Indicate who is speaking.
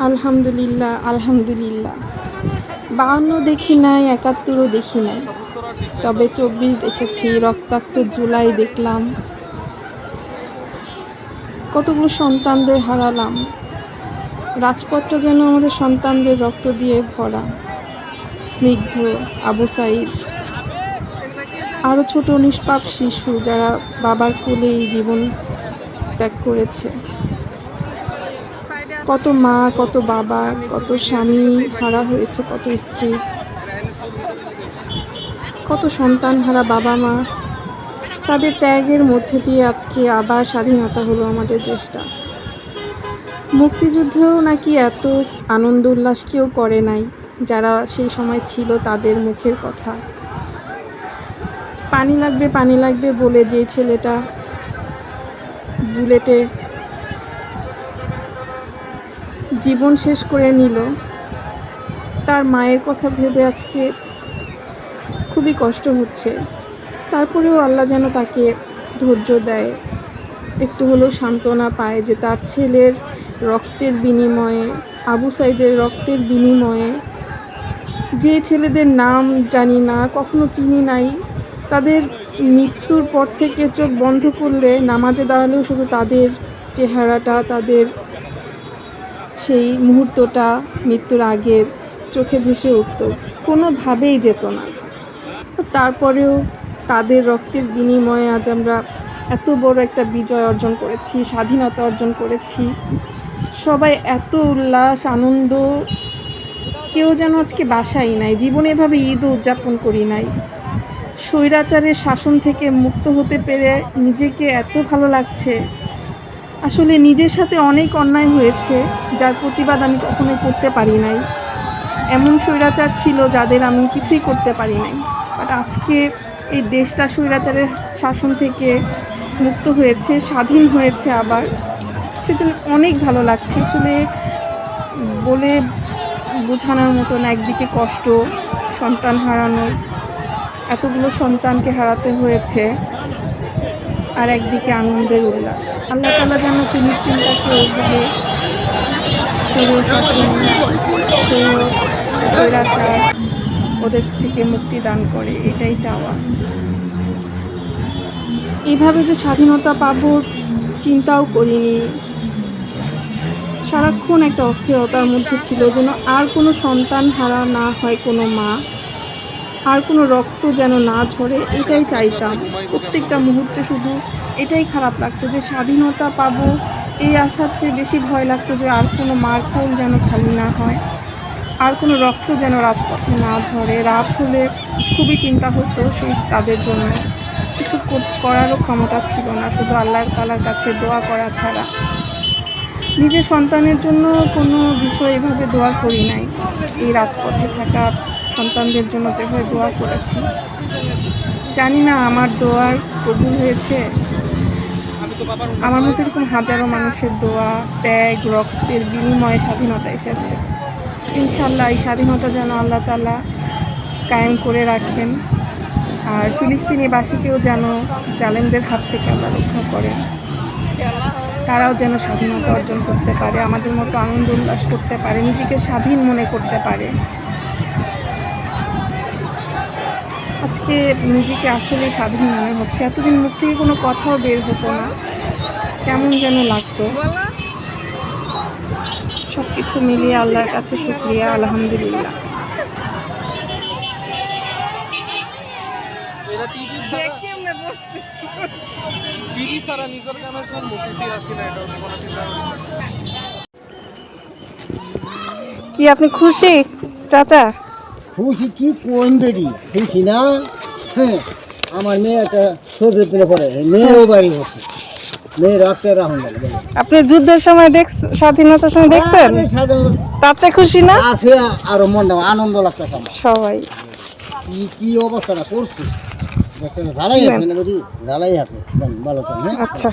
Speaker 1: আলহামদুলিল্লাহ আলহামদুলিল্লাহ। বাউন্ন দেখি নাই, একাত্তরও দেখি নাই। তবে চব্বিশ দেখেছি, রক্তাক্ত জুলাই দেখলাম। কতগুলো সন্তানদের হারালাম। রাজপথটা যেন আমাদের সন্তানদের রক্ত দিয়ে ভরা। স্নিগ্ধ আবু সাইদ। আরও ছোট নিষ্পাপ শিশু যারা বাবার কোলেই জীবন ত্যাগ করেছে। কত মা, কত বাবা, কত স্বামী, হারা হয়েছে, কত স্ত্রী। কত সন্তান হারা বাবা মা। তাদের ত্যাগের মধ্যে দিয়ে আজকে আবার স্বাধীনতা হলো আমাদের দেশটা। মুক্তিযুদ্ধেও নাকি এত আনন্দ উল্লাস কেউ করে নাই, যারা সেই সময় ছিল তাদের মুখের কথা। পানি লাগবে পানি লাগবে বলে যে ছেলেটা বুলেটে জীবন শেষ করে নিল। তার মায়ের কথা ভেবে আজকে খুবই কষ্ট হচ্ছে। তারপরেও আল্লাহ যেন তাকে ধৈর্য দেয়। একটু হলেও সান্ত্বনা পায় যে তার ছেলের রক্তের বিনিময়ে, আবু সাইদের রক্তের বিনিময়ে যে ছেলেদের নাম জানি না, কখনো চিনি নাই, তাদের মৃত্যুর পর থেকে চোখ বন্ধ করলে, নামাজে দাঁড়ালেও শুধু তাদের চেহারাটা, তাদের সেই মুহূর্তটা মৃত্যুর আগের চোখে ভেসে উঠত। কোনোভাবেই যেত না। তারপরেও তাদের রক্তের বিনিময়ে আজ আমরা এত বড় একটা বিজয় অর্জন করেছি, স্বাধীনতা অর্জন করেছি। সবাই এত উল্লাস, আনন্দ, কেউ যেন আজকে বাসাই নাই, জীবনে এভাবে ঈদও উদযাপন করি নাই। স্বৈরাচারের শাসন থেকে মুক্ত হতে পেরে নিজেকে এত ভালো লাগছে। আসলে নিজের সাথে অনেক অন্যায় হয়েছে, যার প্রতিবাদ আমি কখনোই করতে পারি নাই। এমন স্বৈরাচার ছিল যাদের আমি কিছুই করতে পারি নাই। বাট আজকে এই দেশটা স্বৈরাচারের শাসন থেকে মুক্ত হয়েছে, স্বাধীন হয়েছে আবার। সেজন্য অনেক ভালো লাগছে। আসলে বলে বোঝানোর মতন একদিকে কষ্ট, সন্তান হারানো এতগুলো সন্তানকে হারাতে হয়েছে। আর একদিকে আনন্দের উল্লাস। আল্লাহ তালা যেন ফিলিস্তিনটাকে ওইভাবে শাসন স্বৈরাচার ওদের থেকে মুক্তি দান করে, এটাই চাওয়া। এইভাবে যে স্বাধীনতা পাবো চিন্তাও করিনি। সারাক্ষণ একটা অস্থিরতার মধ্যে ছিল যেন আর কোনো সন্তান হারা না হয় কোনো মা। আর কোনো রক্ত যেন না ঝরে, এটাই চাইতাম। প্রত্যেকটা মুহূর্তে শুধু এটাই খারাপ লাগতো যে স্বাধীনতা পাবো। এই আশার চেয়ে বেশি ভয় লাগতো যে আর কোনো মার কোল যেন খালি না হয়, আর কোনো রক্ত যেন রাজপথে না ঝরে। রাত হলে খুবই চিন্তা হতো সেই তাদের জন্য। কিছু করারও ক্ষমতা ছিল না, শুধু আল্লাহর তালার কাছে দোয়া করা ছাড়া। নিজের সন্তানের জন্য কোনো বিষয় এভাবে দোয়া করি নাই। এই রাজপথে থাকা সন্তানদের জন্য যেভাবে দোয়া করেছি। জানি না আমার দোয়ার কবুল হয়েছে। আমার মতো এরকম হাজারো মানুষের দোয়া, ত্যাগ, রক্তের বিনিময়ে স্বাধীনতা এসেছে। ইনশাল্লাহ এই স্বাধীনতা যেন আল্লাহ তালা কায়েম করে রাখেন। আর ফিলিস্তিনিবাসীকেও যেন জালেমদের হাত থেকে আল্লাহ রক্ষা করেন। তারাও যেন স্বাধীনতা অর্জন করতে পারে, আমাদের মতো আনন্দ উল্লাস করতে পারে, নিজেকে স্বাধীন মনে করতে পারে। আজকে নিজেকে আসলে স্বাধীন মনে হচ্ছে। এতদিন মুখ থেকে কোনো কথাও বের হতো না। কেমন যেন লাগতো। সব কিছু মিলিয়ে আল্লাহর কাছে শুক্রিয়া আলহামদুলিল্লাহ। কি আপনি খুশি? চাচা?
Speaker 2: খুশি কি কোন বেরি? খুশি না? হ্যাঁ আমার মেয়ে একটা ছবি তুলে পড়ে মেয়েও বাড়ি হচ্ছে। মেয়ে রাখতে রাখুন
Speaker 1: আপনি যুদ্ধের সময় দেখ স্বাধীনতার সময় দেখছেন? তার চেয়ে খুশি না?
Speaker 2: আছে আরও মনটা আনন্দ লাগতেছে আমার।
Speaker 1: সবাই।
Speaker 2: কি কি অবস্থাটা করছে? জ্বালাই আছে না বুঝি আছে। ভালো হ্যাঁ?
Speaker 1: আচ্ছা।